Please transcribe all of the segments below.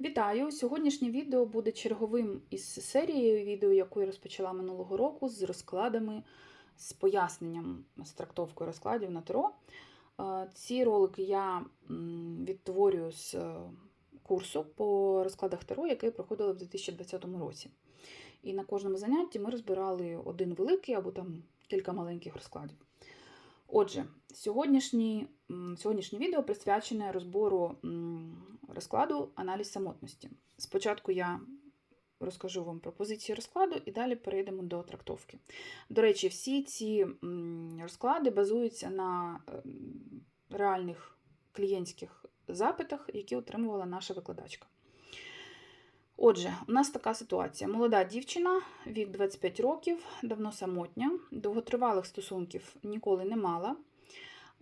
Вітаю! Сьогоднішнє відео буде черговим із серією відео, яку я розпочала минулого року з розкладами, з поясненням з трактовкою розкладів на Таро. Е, Ці ролики я відтворюю з е, курсу по розкладах Таро, який проходила в 2020 році. І на кожному занятті ми розбирали один великий або там кілька маленьких розкладів. Отже, сьогоднішнє, відео присвячене розбору розкладу аналіз самотності. Спочатку я розкажу вам про позиції розкладу і далі перейдемо до трактовки. До речі, всі ці розклади базуються на ем, реальних клієнтських запитах, які отримувала наша викладачка. Отже, у нас така ситуація. Молода дівчина, вік 25 років, давно самотня, довготривалих стосунків ніколи не мала.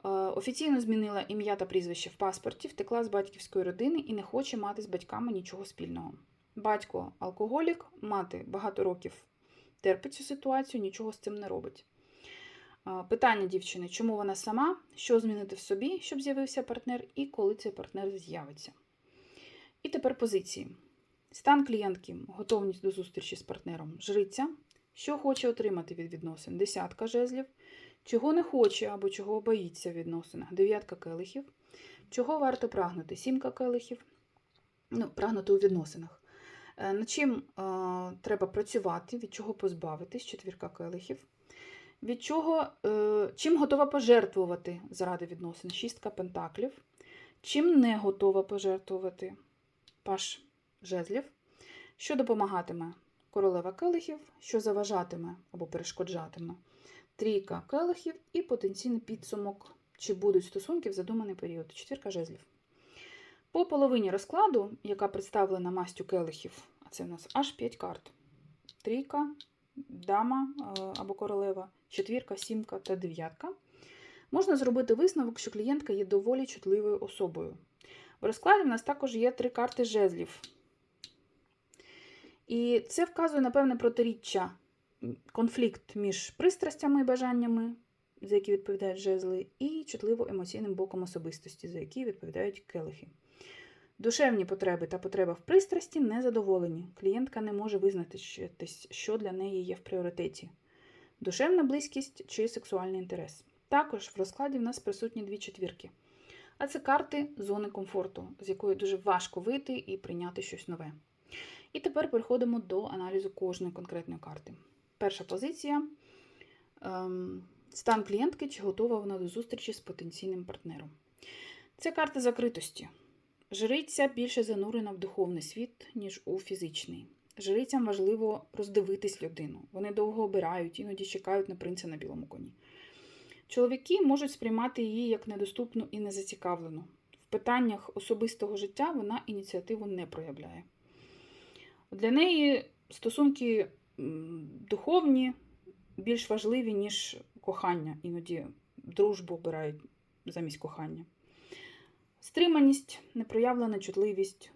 Е, Офіційно змінила ім'я та прізвище в паспорті, втекла з батьківської родини і не хоче мати з батьками нічого спільного. Батько алкоголік, мати багато років терпить цю ситуацію, нічого з цим не робить. Е, Питання дівчини, чому вона сама, що змінити в собі, щоб з'явився партнер, і коли цей партнер з'явиться. І тепер позиції. Стан клієнтки, готовність до зустрічі з партнером, жриця, що хоче отримати від відносин, десятка жезлів, чого не хоче або чого боїться в відносинах, дев'ятка келихів, чого варто прагнути, сімка келихів, ну, прагнути у відносинах. Е, Над чим е, треба працювати, від чого позбавитись, четвірка келихів, від чого, е, чим готова пожертвувати заради відносин, шістка пентаклів, чим не готова пожертвувати, паш жезлів, що допомагатиме королева келихів, що заважатиме або перешкоджатиме трійка келихів і потенційний підсумок, чи будуть стосунки в задуманий період. Четвірка жезлів. По половині розкладу, яка представлена мастю келихів, а це у нас аж 5 карт: трійка, дама е, або королева, четвірка, сімка та дев'ятка. Можна зробити висновок, що клієнтка є доволі чутливою особою. В розкладі в нас також є три карти жезлів. І це вказує на певне протиріччя, конфлікт між пристрастями і бажаннями, за які відповідають жезли, і чутливо-емоційним боком особистості, за які відповідають келихи. Душевні потреби та потреба в пристрасті не задоволені. Клієнтка не може визначитись, що для неї є в пріоритеті: душевна близькість чи сексуальний інтерес. Також в розкладі в нас присутні дві четвірки. А це карти зони комфорту, з якої дуже важко вийти і прийняти щось нове. І тепер переходимо до аналізу кожної конкретної карти. Перша позиція ем, стан клієнтки, чи готова вона до зустрічі з потенційним партнером. Це карта закритості. Жриця більше занурена в духовний світ, ніж у фізичний. Жрицям важливо роздивитись людину. Вони довго обирають, іноді чекають на принца на білому коні. Чоловіки можуть сприймати її як недоступну і незацікавлену. В питаннях особистого життя вона ініціативу не проявляє. Для неї стосунки духовні більш важливі, ніж кохання. Іноді дружбу обирають замість кохання. Стриманість, непроявлена чутливість.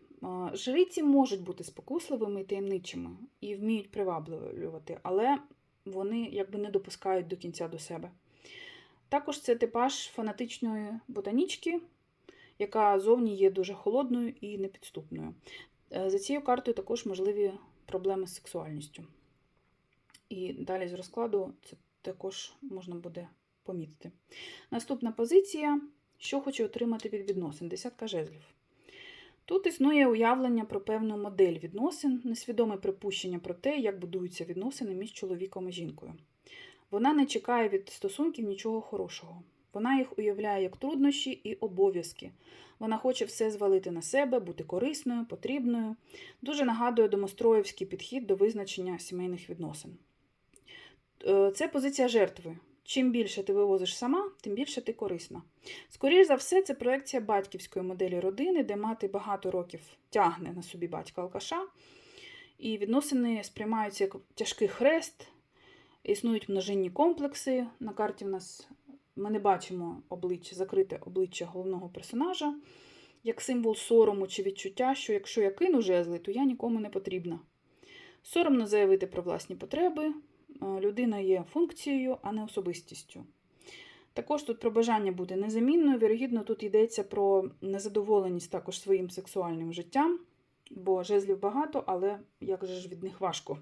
Жриці можуть бути спокусливими і таємничими і вміють приваблювати, але вони якби не допускають до кінця до себе. Також це типаж фанатичної ботанічки, яка зовні є дуже холодною і непідступною. Е, За цією картою також можливі проблеми з сексуальністю. І далі з розкладу це також можна буде помітити. Наступна позиція: що хоче отримати від відносин? Десятка жезлів. Тут існує уявлення про певну модель відносин, несвідоме припущення про те, як будуються відносини між чоловіком і жінкою. Вона не чекає від стосунків нічого хорошого. Вона їх уявляє як труднощі і обов'язки. Вона хоче все звалити на себе, бути корисною, потрібною. Дуже нагадує домостроївський підхід до визначення сімейних відносин. Е, Це позиція жертви. Чим більше ти вивозиш сама, тим більше ти корисна. Скоріше за все, це проекція батьківської моделі родини, де мати багато років тягне на собі батька алкаша, і відносини сприймаються як тяжкий хрест, існують множинні комплекси. На карті в нас ми не бачимо обличчя, закрите обличчя головного персонажа, як символ сорому чи відчуття, що якщо я кину жезли, то я нікому не потрібна. Соромно заявити про власні потреби. Е, Людина є функцією, а не особистістю. Також тут про бажання бути незамінною. Вірогідно, тут йдеться про незадоволеність також своїм сексуальним життям, бо жезлів багато, але як же ж від них важко.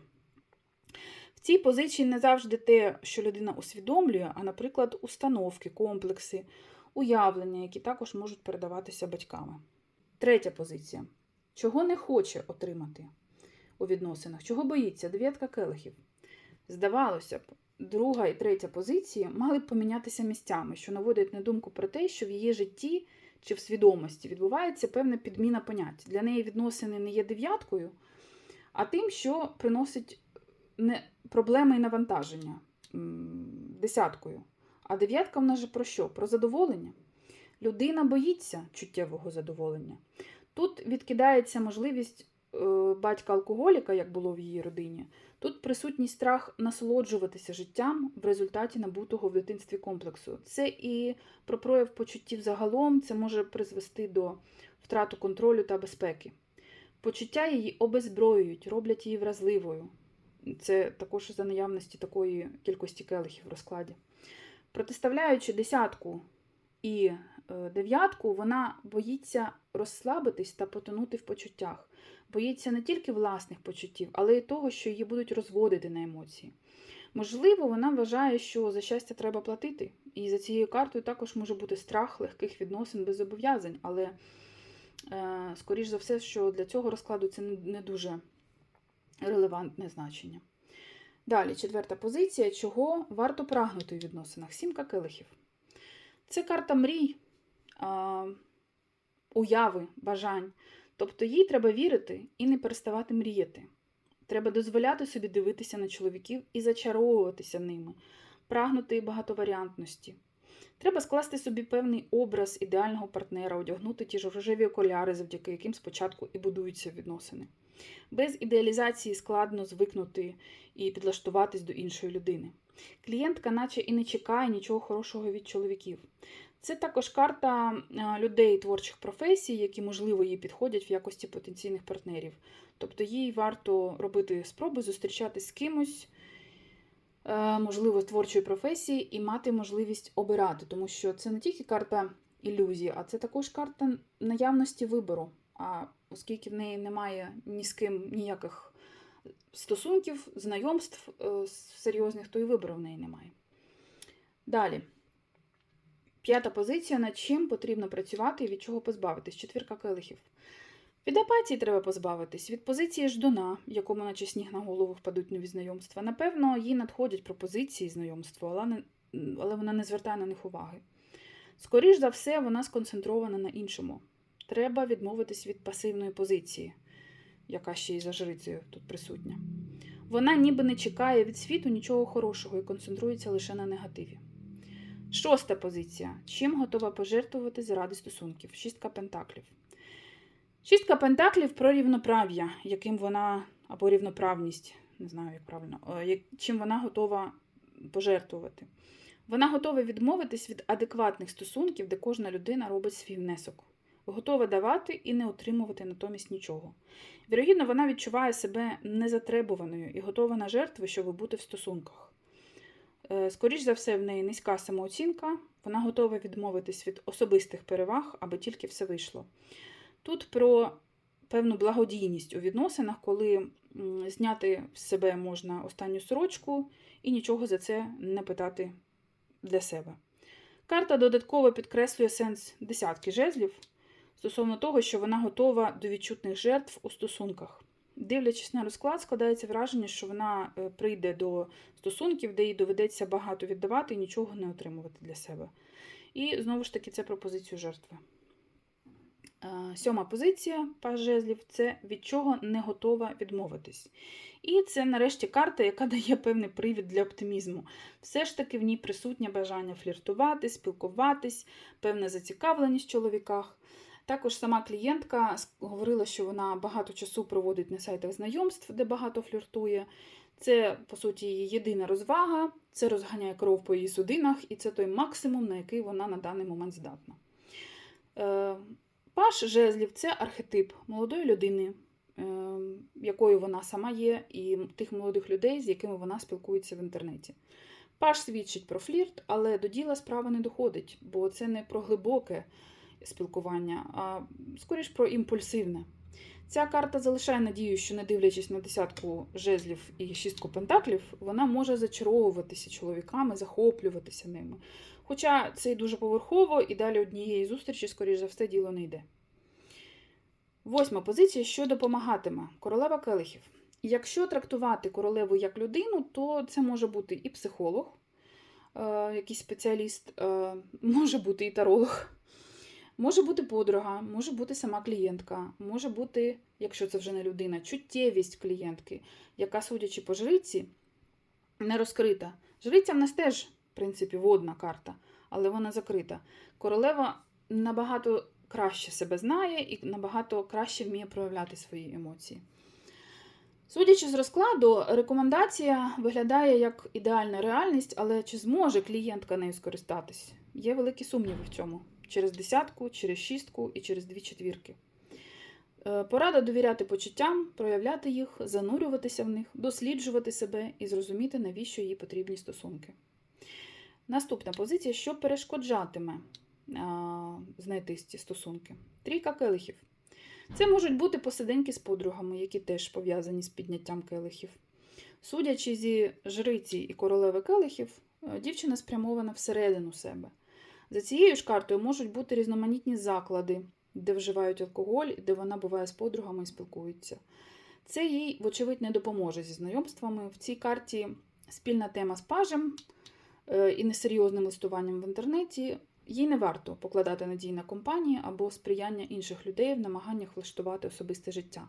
В цій позиції не завжди те, що людина усвідомлює, а, наприклад, установки, комплекси, уявлення, які також можуть передаватися батьками. Третя позиція. Чого не хоче отримати у відносинах? Чого боїться? Дев'ятка келихів. Здавалося б, друга і третя позиції мали б помінятися місцями, що наводить на думку про те, що в її житті чи в свідомості відбувається певна підміна понять. Для неї відносини не є дев'яткою, а тим, що приносить не проблеми і навантаження десяткою. А дев'ятка в нас же про що? Про задоволення. Людина боїться чуттєвого задоволення. Тут відкидається можливість е, батька-алкоголіка, як було в її родині. Тут присутній страх насолоджуватися життям в результаті набутого в дитинстві комплексу. Це і про прояв почуттів загалом, це може призвести до втрату контролю та безпеки. Почуття її обезброюють, роблять її вразливою. Це також за наявності такої кількості келихів в розкладі. Протиставляючи десятку і е, дев'ятку, вона боїться розслабитись та потонути в почуттях. Боїться не тільки власних почуттів, але й того, що її будуть розводити на емоції. Можливо, вона вважає, що за щастя треба платити, і за цією картою також може бути страх легких відносин без зобов'язань, але, е, скоріш за все, що для цього розкладу це не- не дуже релевантне значення. Далі, четверта позиція, чого варто прагнути у відносинах. Сімка келихів. Це карта мрій, уяви, бажань. Тобто їй треба вірити і не переставати мріяти. Треба дозволяти собі дивитися на чоловіків і зачаровуватися ними, прагнути багатоваріантності. Треба скласти собі певний образ ідеального партнера, одягнути ті ж рожеві окуляри, завдяки яким спочатку і будуються відносини. Без ідеалізації складно звикнути і підлаштуватись до іншої людини. Клієнтка, наче і не чекає нічого хорошого від чоловіків. Це також карта е, людей творчих професій, які, можливо, їй підходять в якості потенційних партнерів. Тобто їй варто робити спроби зустрічатись з кимось, е, можливо, творчої професії, і мати можливість обирати, тому що це не тільки карта ілюзії, а це також карта наявності вибору. А оскільки в неї немає ні з ким ніяких стосунків, знайомств е, серйозних, то і вибору в неї немає. Далі. П'ята позиція, над чим потрібно працювати і від чого позбавитись. Четвірка келихів. Від апатії треба позбавитись, від позиції ждуна, якому наче сніг на голову впадуть нові знайомства. Напевно, їй надходять пропозиції знайомства, але, не, але вона не звертає на них уваги. Скоріш за все, вона сконцентрована на іншому. Треба відмовитись від пасивної позиції, яка ще й за жрицею тут присутня. Вона ніби не чекає від світу нічого хорошого і концентрується лише на негативі. Шоста позиція. Чим готова пожертвувати заради стосунків? Шістка пентаклів. Шістка пентаклів про рівноправ'я, яким вона, або рівноправність, не знаю, як правильно, е, чим вона готова пожертвувати. Вона готова відмовитись від адекватних стосунків, де кожна людина робить свій внесок. Готова давати і не отримувати натомість нічого. Вірогідно, вона відчуває себе незатребуваною і готова на жертви, щоб бути в стосунках. Е, Скоріш за все, в неї низька самооцінка, вона готова відмовитись від особистих переваг, аби тільки все вийшло. Тут про певну благодійність у відносинах, коли зняти з себе можна останню сорочку і нічого за це не питати для себе. Карта додатково підкреслює сенс десятки жезлів стосовно того, що вона готова до відчутних жертв у стосунках. Дивлячись на розклад, складається враження, що вона е, прийде до стосунків, де їй доведеться багато віддавати і нічого не отримувати для себе. І знову ж таки, це пропозицію жертви. Е, Сьома позиція жезлів це від чого не готова відмовитись. І це нарешті карта, яка дає певний привід для оптимізму. Все ж таки в ній присутнє бажання фліртувати, спілкуватись, певна зацікавленість в чоловіках. Також сама клієнтка говорила, що вона багато часу проводить на сайтах знайомств, де багато фліртує. Це, по суті, її єдина розвага, це розганяє кров по її судинах, і це той максимум, на який вона на даний момент здатна. Е, Паш жезлів це архетип молодої людини, е, якою вона сама є, і тих молодих людей, з якими вона спілкується в інтернеті. Паш свідчить про флірт, але до діла справа не доходить, бо це не про глибоке спілкування, а скоріш про імпульсивне. Ця карта залишає надію, що не дивлячись на десятку жезлів і шістку пентаклів, вона може зачаровуватися чоловіками, захоплюватися ними. Хоча це і дуже поверхово, і далі однієї зустрічі, скоріш за все, діло не йде. Восьма позиція, що допомагатиме королева келихів. Якщо трактувати королеву як людину, то це може бути і психолог, е, якийсь спеціаліст, е, може бути і таролог, може бути подруга, може бути сама клієнтка, може бути, якщо це вже не людина, чуттєвість клієнтки, яка, судячи по жриці, не розкрита. Жриця в нас теж, в принципі, водна карта, але вона закрита. Королева набагато краще себе знає і набагато краще вміє проявляти свої емоції. Судячи з розкладу, рекомендація виглядає як ідеальна реальність, але чи зможе клієнтка нею скористатись? Є великі сумніви в цьому. Через десятку, через шістку і через дві четвірки. Е, Порада довіряти почуттям, проявляти їх, занурюватися в них, досліджувати себе і зрозуміти, навіщо їй потрібні стосунки. Наступна позиція, що перешкоджатиме а, знайти ці стосунки. Трійка келихів. Це можуть бути посиденьки з подругами, які теж пов'язані з підняттям келихів. Судячи зі жриці і королеви келихів, е, дівчина спрямована всередину себе. За цією ж картою можуть бути різноманітні заклади, де вживають алкоголь, де вона буває з подругами і спілкується. Це їй, вочевидь, не допоможе зі знайомствами. В цій карті спільна тема з пажем е, і несерйозним листуванням в інтернеті. Їй не варто покладати надії на компанії або сприяння інших людей в намаганнях влаштувати особисте життя.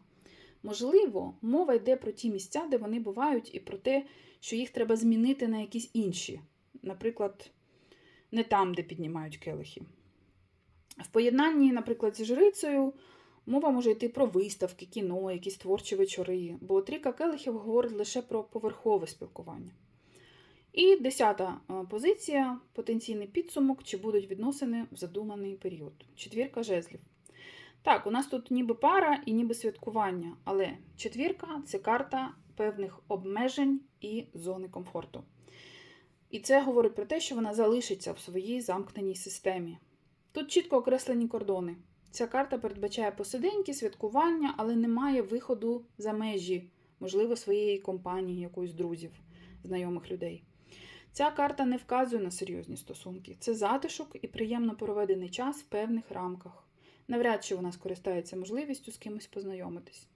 Можливо, мова йде про ті місця, де вони бувають, і про те, що їх треба змінити на якісь інші, наприклад, не там, де піднімають келихи. В поєднанні, наприклад, зі жрицею мова може йти про виставки, кіно, якісь творчі вечори, бо трійка келихів говорить лише про поверхове спілкування. І десята е, позиція потенційний підсумок, чи будуть відносини в задуманий період. Четвірка жезлів. Так, у нас тут ніби пара і ніби святкування, але четвірка це карта певних обмежень і зони комфорту. І це говорить про те, що вона залишиться в своїй замкненій системі. Тут чітко окреслені кордони. Ця карта передбачає посиденьки, святкування, але немає виходу за межі, можливо, своєї компанії, якоїсь друзів, знайомих людей. Ця карта не вказує на серйозні стосунки. Це затишок і приємно проведений час в певних рамках. Навряд чи вона скористається можливістю з кимось познайомитись.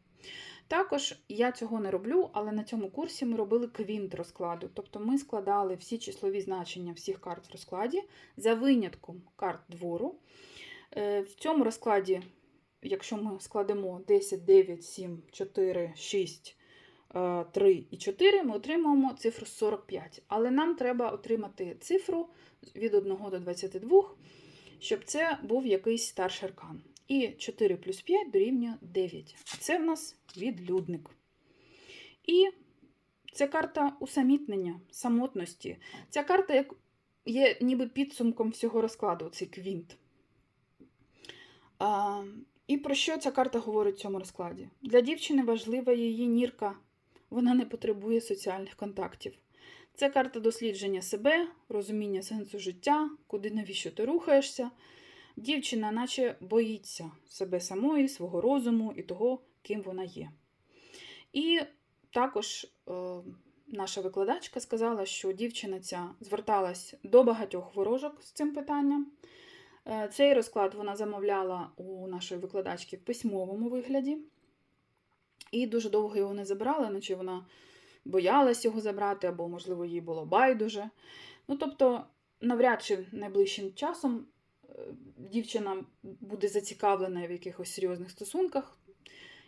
Також я цього не роблю, але на цьому курсі ми робили квінт розкладу. Тобто ми складали всі числові значення всіх карт в розкладі за винятком карт двору. Е, В цьому розкладі, якщо ми складемо 10, 9, 7, 4, 6, 3 і 4, ми отримаємо цифру 45. Але нам треба отримати цифру від 1 до 22, щоб це був якийсь старший аркан. І 4 плюс 5 дорівнює 9. Це в нас відлюдник. І це карта усамітнення, самотності. Ця карта є ніби підсумком всього розкладу, цей квінт. А, І про що ця карта говорить в цьому розкладі? Для дівчини важлива її нірка. Вона не потребує соціальних контактів. Це карта дослідження себе, розуміння сенсу життя, куди навіщо ти рухаєшся. Дівчина, наче боїться себе самої, свого розуму і того, ким вона є. І також е, наша викладачка сказала, що дівчина ця зверталась до багатьох ворожок з цим питанням. Е, цей розклад вона замовляла у нашої викладачки в письмовому вигляді. І дуже довго його не забирала, наче вона боялась його забрати, або, можливо, їй було байдуже. Ну, тобто, навряд чи найближчим часом дівчина буде зацікавлена в якихось серйозних стосунках.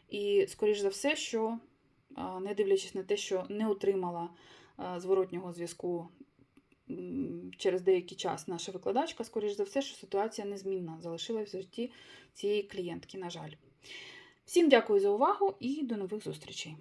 І, скоріш за все, що, не дивлячись на те, що не отримала зворотнього зв'язку через деякий час наша викладачка, скоріш за все, що ситуація незмінна залишилась в житті цієї клієнтки, на жаль. Всім дякую за увагу і до нових зустрічей!